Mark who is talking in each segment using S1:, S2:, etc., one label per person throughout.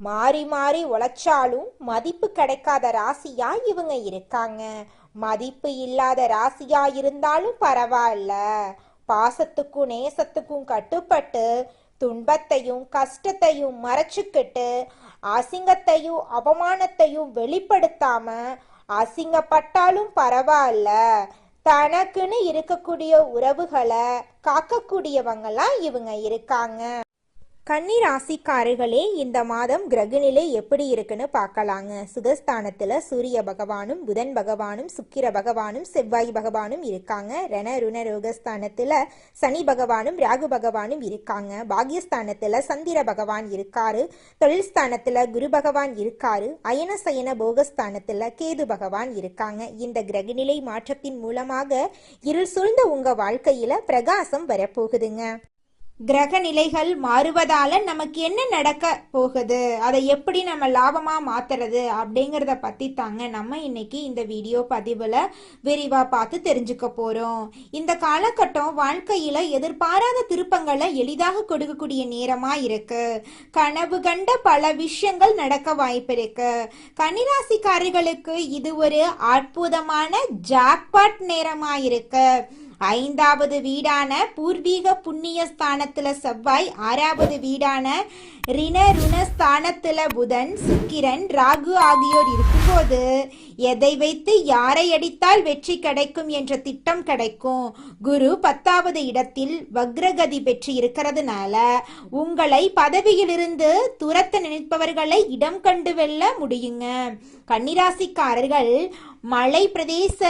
S1: மாறி மாறி உழைச்சாலும் மதிப்பு கிடைக்காத ராசியா இவங்க இருக்காங்க. மதிப்பு இல்லாத ராசியா இருந்தாலும் பரவாயில்ல. பாசத்துக்கும் நேசத்துக்கும் கட்டுப்பட்டு துன்பத்தையும் கஷ்டத்தையும் மறைச்சுக்கிட்டு அசிங்கத்தையும் அவமானத்தையும் வெளிப்படுத்தாம அசிங்கப்பட்டாலும் பரவாயில்ல. தனக்குன்னு இருக்கக்கூடிய உறவுகளை காக்கக்கூடியவங்களாம் இவங்க இருக்காங்க. கன்னி ராசிக்காரர்களே இந்த மாதம் கிரகநிலை எப்படி இருக்குன்னு பார்க்கலாங்க. சுகஸ்தானத்தில் சூரிய பகவானும் புதன் பகவானும் சுக்கிர பகவானும் செவ்வாய் பகவானும் இருக்காங்க. ரண ருண ரோகஸ்தானத்தில் சனி பகவானும் ராகு பகவானும் இருக்காங்க. பாக்யஸ்தானத்தில் சந்திர பகவான் இருக்காரு. தொழில் ஸ்தானத்தில் குரு பகவான் இருக்காரு. அயன சயன போகஸ்தானத்தில் கேது பகவான் இருக்காங்க. இந்த கிரகநிலை மாற்றத்தின் மூலமாக இருள் சூழ்ந்த உங்கள் வாழ்க்கையில் பிரகாசம் வரப்போகுதுங்க. கிரக நிலைகள் மாறுவதால நமக்கு என்ன நடக்க போகுது? அதை எப்படி நம்ம லாபமா மாத்துறது அப்படிங்கறத பத்தி தாங்க நம்ம இன்னைக்கு இந்த வீடியோ பதிவுல விரிவா பார்த்து தெரிஞ்சுக்க போறோம். இந்த காலகட்டம் வாழ்க்கையில எதிர்பாராத திருப்பங்களை எளிதாக கொடுக்கக்கூடிய நேரமா இருக்கு. கனவு கண்ட பல விஷயங்கள் நடக்க வாய்ப்பு இருக்கு. கன்னிராசிக்காரர்களுக்கு இது ஒரு அற்புதமான ஜாக்பாட் நேரமா இருக்கு. ஐந்தாவது வீடான பூர்வீக புண்ணிய ஸ்தானத்தில் செவ்வாய் ஆறாவது வீடான ரிண ருணஸ்தானத்தில் புதன் சுக்கிரன் ராகு ஆகியோர் இருக்கும்போது எதை வைத்து யாரை அடித்தால் வெற்றி கிடைக்கும் என்ற திட்டம் கிடைக்கும். குரு பத்தாவது இடத்தில் வக்ரகதி பெற்று இருக்கிறதுனால உங்களை பதவியிலிருந்து துரத்த நினைப்பவர்களை இடம் கண்டு வெல்ல முடியுங்க. கன்னிராசிக்காரர்கள் மலை பிரதேச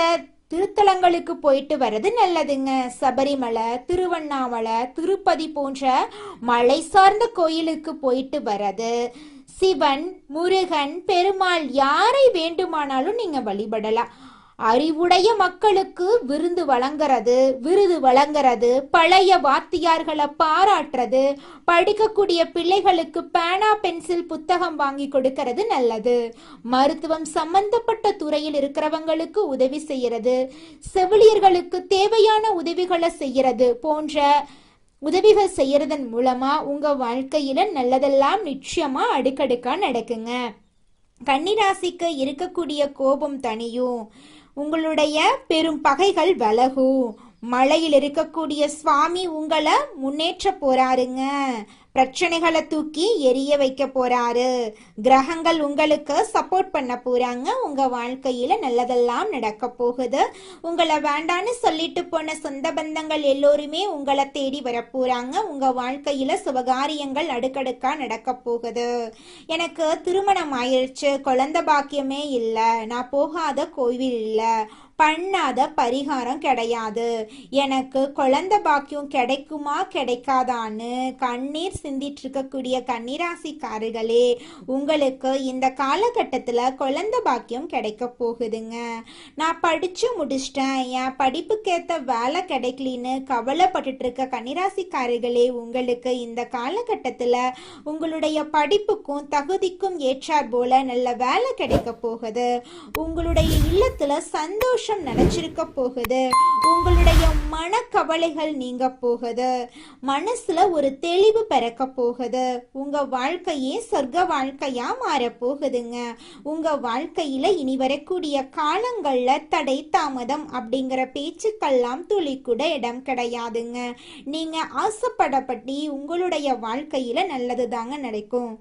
S1: திருத்தலங்களுக்கு போயிட்டு வர்றது நல்லதுங்க. சபரிமலை திருவண்ணாமலை திருப்பதி போன்ற மலை சார்ந்த கோயிலுக்கு போயிட்டு வர்றது. சிவன் முருகன் பெருமாள் யாரை வேண்டுமானாலும் நீங்க வழிபடலாம். அறிவுடைய மக்களுக்கு விருந்து வழங்குறது விருது வழங்குறது பழைய வாத்தியார்களை பாராட்டுறது படிக்கக்கூடிய பிள்ளைகளுக்கு பேனா பென்சில் புத்தகம் வாங்கி கொடுக்கறது நல்லது. மருத்துவம் சம்பந்தப்பட்ட துறையில் இருக்கிறவங்களுக்கு உதவி செய்யறது செவிலியர்களுக்கு தேவையான உதவிகளை செய்யறது போன்ற உதவிகள் செய்யறதன் மூலமா உங்க வாழ்க்கையில நல்லதெல்லாம் நிச்சயமா அடுக்கடுக்கா நடக்குங்க. கன்னிராசிக்கு இருக்கக்கூடிய கோபம் தனியும் உங்களுடைய பெரும் பகைகள் விலகும். மலையில் இருக்கக்கூடிய சுவாமி உங்களை முன்னேற்ற போறாருங்க. பிரச்சனைகளை தூக்கி எரிய வைக்க போறாரு. கிரகங்கள் உங்களுக்கு சப்போர்ட் பண்ண போறாங்க. உங்க வாழ்க்கையில நல்லதெல்லாம் நடக்க போகுது. உங்களை வேண்டான்னு சொல்லிட்டு போன சொந்த பந்தங்கள் எல்லோருமே உங்களை தேடி வர போறாங்க. உங்க வாழ்க்கையில சுபகாரியங்கள் அடுக்கடுக்கா நடக்க போகுது. எனக்கு திருமணம் ஆயிடுச்சு குழந்தை பாக்கியமே இல்லை. நான் போகாத கோவில் இல்லை. பண்ணாத பரிகாரம் கிடையாது. எனக்கு குழந்தை பாக்கியம் கிடைக்குமா கிடைக்காதான்னு கண்ணீர் சிந்திட்டு இருக்கக்கூடிய கன்னிராசிக்காரர்களே உங்களுக்கு இந்த காலகட்டத்தில் குழந்தை பாக்கியம் கிடைக்க போகுதுங்க. நான் படிச்சு முடிச்சிட்டேன். என் படிப்புக்கேற்ற வேலை கிடைக்கலின்னு கவலைப்பட்டுட்டு இருக்க கன்னிராசிக்காரர்களே உங்களுக்கு இந்த காலகட்டத்தில் உங்களுடைய படிப்புக்கும் தகுதிக்கும் ஏற்றார் போல நல்ல வேலை கிடைக்க போகுது. உங்களுடைய இல்லத்தில் சந்தோஷம் நினைச்சிருக்க போகுது. உங்களுடைய மனக்கவலைகள் நீங்க போகுது. மனசுல ஒரு தெளிவு பிறக்க போகுது. உங்க வாழ்க்கையே சொர்க்க வாழ்க்கையா மாற போகுதுங்க. உங்க வாழ்க்கையில இனி வரக்கூடிய காலங்கள்ல தடை தாமதம் அப்படிங்கிற பேச்சுக்கெல்லாம் துளி கூட இடம் கிடையாதுங்க. நீங்க ஆசைப்படப்பட்டி உங்களுடைய வாழ்க்கையில நல்லது தாங்க நடக்கும்.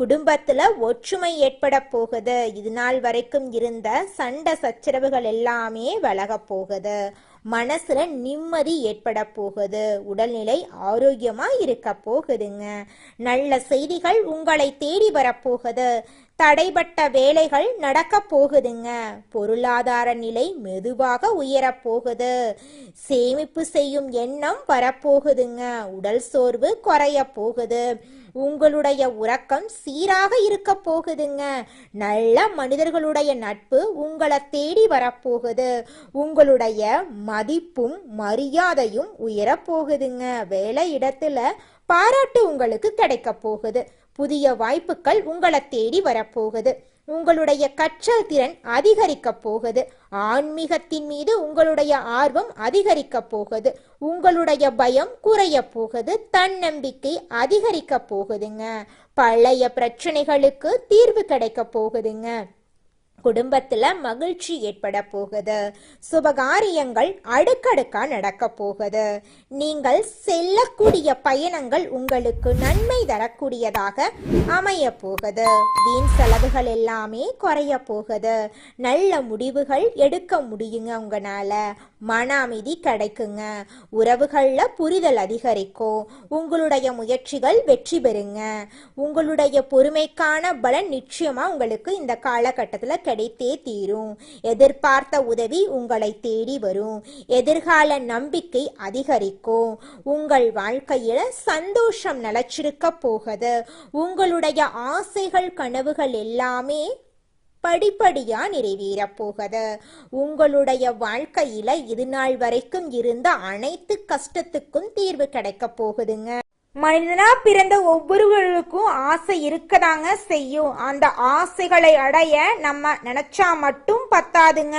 S1: குடும்பத்துல ஒற்றுமை ஏற்பட போகுது. இது நாள் வரைக்கும் இருந்த சண்டை சச்சரவுகள் எல்லாமே விலக போகுது. மனசுல நிம்மதி ஏற்பட போகுது. உடல்நிலை ஆரோக்கியமா இருக்க போகுதுங்க. நல்ல செய்திகள் உங்களை தேடி வரப்போகுது தடைபட்ட வேலைகள் நடக்க போகுதுங்க. பொருளாதார நிலை மெதுவாக உயரப் போகுது. சேமிப்பு செய்யும் எண்ணம் வரப்போகுதுங்க. உடல் சோர்வு குறைய போகுது. உங்களுடைய உறக்கம் சீராக இருக்க போகுதுங்க. நல்ல மனிதர்களுடைய நட்பு உங்களை தேடி வரப்போகுது உங்களுடைய மதிப்பும் மரியாதையும் உயரப்போகுதுங்க வேலை இடத்துல பாராட்டு உங்களுக்கு கிடைக்க போகுது. புதிய வாய்ப்புகள் உங்களை தேடி வரப்போகுது. உங்களுடைய கற்றல் திறன் அதிகரிக்க போகுது. ஆன்மீகத்தின் மீது உங்களுடைய ஆர்வம் அதிகரிக்க போகுது. உங்களுடைய பயம் குறைய போகுது. தன்னம்பிக்கை அதிகரிக்க போகுதுங்க. பழைய பிரச்சனைகளுக்கு தீர்வு கிடைக்க போகுதுங்க. குடும்பத்துல மகிழ்ச்சி ஏற்பட போகுது. சுபகாரியங்கள் அடுக்கடுக்கா நடக்க போகுது. நீங்கள் செல்லக்கூடிய பயணங்கள் உங்களுக்கு நன்மை தரக்கூடியதாக அமைய போகுது. வீண் செலவுகள் எல்லாமே குறைய போகுது. நல்ல முடிவுகள் எடுக்க முடியுங்க உங்களால. மன அமைதி கிடைக்குங்க. உறவுகளில் புரிதல் அதிகரிக்கும். உங்களுடைய முயற்சிகள் வெற்றி பெறுங்க. உங்களுடைய பொறுமைக்கான பலன் நிச்சயமாக உங்களுக்கு இந்த காலகட்டத்தில் கிடைத்தே தீரும். எதிர்பார்த்த உதவி உங்களை தேடி வரும். எதிர்கால நம்பிக்கை அதிகரிக்கும். உங்கள் வாழ்க்கையில் சந்தோஷம் நிலச்சிருக்க போகுது. உங்களுடைய ஆசைகள் கனவுகள் எல்லாமே படிப்படியா நிறைவேறப் போகுது. உங்களுடைய வாழ்க்கையில இது நாள் வரைக்கும் இருந்த அனைத்து கஷ்டத்துக்கும் தீர்வு கிடைக்க போகுதுங்க. மனிதனா பிறந்த ஒவ்வொருவருக்கும் ஆசை இருக்கதாங்க செய்யும். அந்த ஆசைகளை அடைய நம்ம நினைச்சா மட்டும் பத்தாதுங்க.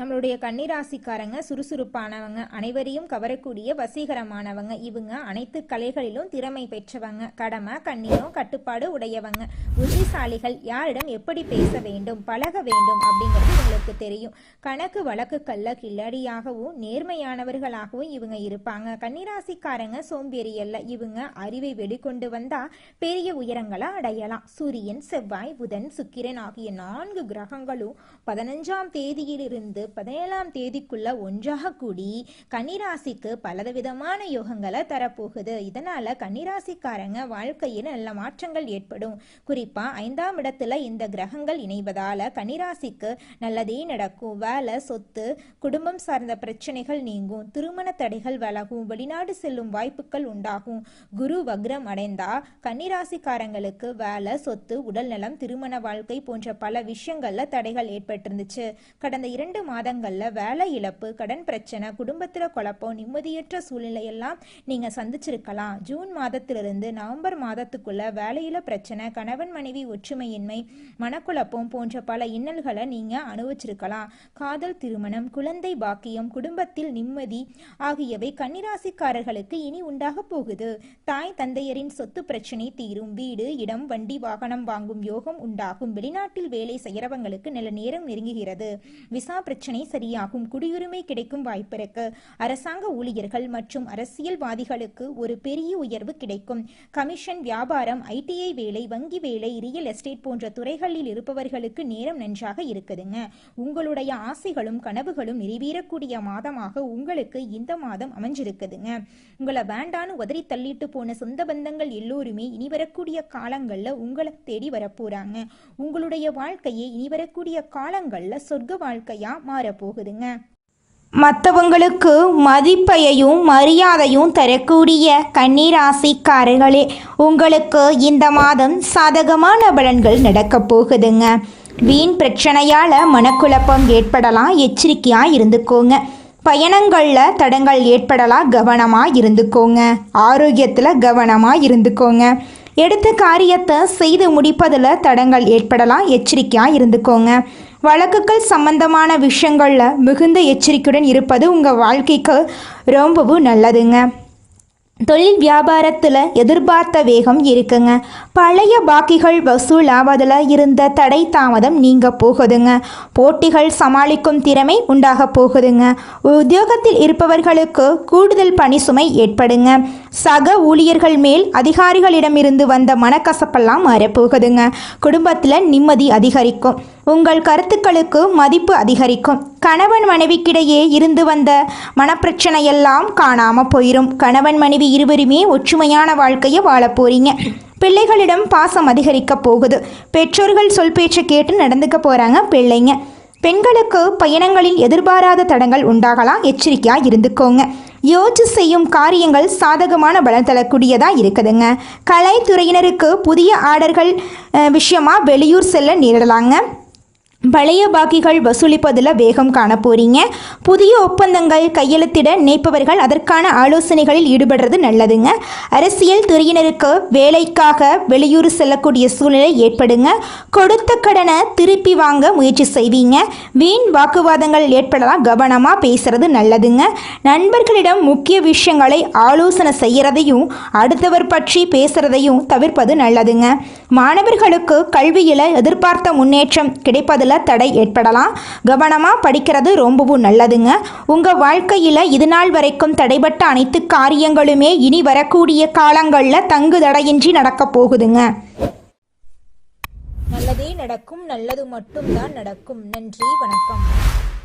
S2: நம்மளுடைய கன்னிராசிக்காரங்க சுறுசுறுப்பானவங்க அனைவரையும் கவரக்கூடிய வசீகரமானவங்க இவங்க அனைத்து கலைகளிலும் திறமை பெற்றவங்க. கடமை கண்ணியம் கட்டுப்பாடு உடையவங்க. புத்திசாலிகள் யாரிடம் எப்படி பேச வேண்டும் பழக வேண்டும் அப்படிங்கிறது உங்களுக்கு தெரியும். கணக்கு வழக்குக்கல்ல கில்லடியாகவும் நேர்மையானவர்களாகவும் இவங்க இருப்பாங்க. கன்னிராசிக்காரங்க சோம்பேறி அல்ல இவங்க அறிவை வெளிக்கொண்டு வந்தா பெரிய உயரங்களை அடையலாம். சூரியன் செவ்வாய் புதன் சுக்கிரன் ஆகிய நான்கு கிரகங்களும் பதினஞ்சாம் தேதியிலிருந்து பதினேழாம் தேதிக்குள்ள ஒன்றாக கூடி கன்னிராசிக்கு பலவிதமான யோகங்களை தரப்போகுது. இதனால கன்னிராசிக்காரங்க வாழ்க்கையில் நல்ல மாற்றங்கள் ஏற்படும். குறிப்பா ஐந்தாம் இடத்துல இந்த கிரகங்கள் இணைவதால கன்னிராசிக்கு நல்லதே நடக்கும். வேலை சொத்து குடும்பம் சார்ந்த பிரச்சனைகள் நீங்கும். திருமண தடைகள் விலகும் வெளிநாடு செல்லும் வாய்ப்புகள் உண்டாகும். குரு வக்ரம் அடைந்தா கன்னிராசிக்காரங்களுக்கு வேலை சொத்து உடல்நலம் திருமண வாழ்க்கை போன்ற பல விஷயங்கள்ல தடைகள் ஏற்பட்டிருந்துச்சு. கடந்த இரண்டு மாதங்கள்ல வேலை இழப்பு கடன் பிரச்சனை குடும்பத்தில் குழப்பம் நிம்மதியற்ற சூழ்நிலையெல்லாம் நீங்க சந்திச்சிருக்கலாம். ஜூன் மாதத்திலிருந்து நவம்பர் மாதத்துக்குள்ள வேலையில பிரச்சனை கணவன் மனைவி ஒற்றுமையின்மை மனக்குழப்பம் போன்ற பல இன்னல்களை நீங்கள் அனுபவிச்சிருக்கலாம். காதல் திருமணம் குழந்தை பாக்கியம் குடும்பத்தில் நிம்மதி ஆகியவை கன்னிராசிக்காரர்களுக்கு இனி உண்டாக போகுது. தாய் தந்தையரின் சொத்து பிரச்சனை தீரும். வீடு இடம் வண்டி வாகனம் வாங்கும் யோகம் உண்டாகும். வெளிநாட்டில் வேலை செய்கிறவங்களுக்கு நல்ல நேரம் நெருங்குகிறது. விசா பிரச்சனை சரியாகும் குடியுரிமை கிடைக்கும் வாய்ப்பிருக்கு அரசாங்க ஊழியர்கள் மற்றும் அரசியல்வாதிகளுக்கு ஒரு பெரிய உயர்வு கிடைக்கும். கமிஷன் வியாபாரம் ஐடிஐ வேலை வங்கி வேலை ரியல் எஸ்டேட் போன்ற துறைகளில் இருப்பவர்களுக்கு நேரம் நன்றாக இருக்குதுங்க. உங்களுடைய ஆசைகளும் கனவுகளும் நிறைவேறக்கூடிய மாதமாக உங்களுக்கு இந்த மாதம் அமைஞ்சிருக்குதுங்க. உங்களை வேண்டான்னு உதறி தள்ளிட்டு போன சொந்த பந்தங்கள் எல்லோருமே இனி வரக்கூடிய காலங்களில் உங்களை தேடி வரப்போறாங்க. உங்களுடைய வாழ்க்கையை இனி வரக்கூடிய காலங்களில் சொர்க்க வாழ்க்கையா மாறப்போகுதுங்க. மற்றவங்களுக்கு மதிப்பையும் மரியாதையும் தரக்கூடிய கன்னிராசிக்காரர்களே உங்களுக்கு இந்த மாதம் சாதகமான பலன்கள் நடக்கப் போகுதுங்க. வீண் பிரச்சனையால் மனக்குழப்பம் ஏற்படலாம் எச்சரிக்கையாக இருந்துக்கோங்க. பயணங்களில் தடங்கள் ஏற்படலாம் கவனமாக இருந்துக்கோங்க. ஆரோக்கியத்தில் கவனமாக இருந்துக்கோங்க. எடுத்த காரியத்தை செய்து முடிப்பதில் தடங்கள் ஏற்படலாம் எச்சரிக்கையாக இருந்துக்கோங்க. வழக்குகள் சம்பந்தமான விஷயங்களில் மிகுந்த எச்சரிக்கையுடன் இருப்பது உங்கள் வாழ்க்கைக்கு ரொம்பவும் நல்லதுங்க. தொழில் வியாபாரத்தில் எதிர்பார்த்த வேகம் இருக்குங்க. பழைய பாக்கிகள் வசூலாவதில் இருந்த தடை தாமதம் நீங்க போகுதுங்க. போட்டிகள் சமாளிக்கும் திறமை உண்டாக போகுதுங்க. உத்தியோகத்தில் இருப்பவர்களுக்கு கூடுதல் பணி சுமை ஏற்படுங்க. சக ஊழியர்கள் மேல் அதிகாரிகளிடமிருந்து வந்த மனக்கசப்பெல்லாம் மாறப்போகுதுங்க குடும்பத்தில் நிம்மதி அதிகரிக்கும். உங்கள் கருத்துக்களுக்கு மதிப்பு அதிகரிக்கும். கணவன் மனைவிக்கிடையே இருந்து வந்த மனப்பிரச்சனையெல்லாம் காணாம போயிடும் கணவன் மனைவி இருவருமே ஒற்றுமையான வாழ்க்கையை வாழப் போறீங்க. பிள்ளைகளிடம் பாசம் அதிகரிக்க போகுது. பெற்றோர்கள் சொல் பேச்சை கேட்டு நடந்துக்க போறாங்க பிள்ளைங்க. பெண்களுக்கு பயணங்களில் எதிர்பாராத தடங்கள் உண்டாகலாம். எச்சரிக்கையாக இருந்துக்கோங்க. யோசிச்சு செய்யும் காரியங்கள் சாதகமான பலன் தரக்கூடியதாக இருக்குதுங்க. கலைத்துறையினருக்கு புதிய ஆர்டர்கள் விஷயமாக விஷயமா வெளியூர் செல்ல நேரிடலாங்க. பழைய பாக்கிகள் வசூலிப்பதில் வேகம் காண போறீங்க புதிய ஒப்பந்தங்கள் கையெழுத்திட நினைப்பவர்கள் அதற்கான ஆலோசனைகளில் ஈடுபடுறது நல்லதுங்க. அரசியல் துறையினருக்கு வேலைக்காக வெளியூர் செல்லக்கூடிய சூழ்நிலை ஏற்படுங்க. கொடுத்த கடனை திருப்பி வாங்க முயற்சி செய்வீங்க. வீண் வாக்குவாதங்கள் ஏற்படலாம். கவனமாக பேசுறது நல்லதுங்க. நண்பர்களிடம் முக்கிய விஷயங்களை ஆலோசனை செய்யறதையும் அடுத்தவர் பற்றி பேசுறதையும் தவிர்ப்பது நல்லதுங்க. மாணவர்களுக்கு கல்வியில் எதிர்பார்த்த முன்னேற்றம் கிடைப்பதில் தடை ஏற்படலாம். கவனமாக படிக்கிறது ரொம்பவும் நல்லதுங்க. உங்கள் வாழ்க்கையில் இது நாள் வரைக்கும் தடைபட்ட அனைத்து காரியங்களுமே இனி வரக்கூடிய காலங்களில் தங்கு தடையின்றி நடக்கப் போகுதுங்க.
S1: நல்லதே நடக்கும் நல்லது மட்டும்தான் நடக்கும். நன்றி வணக்கம்.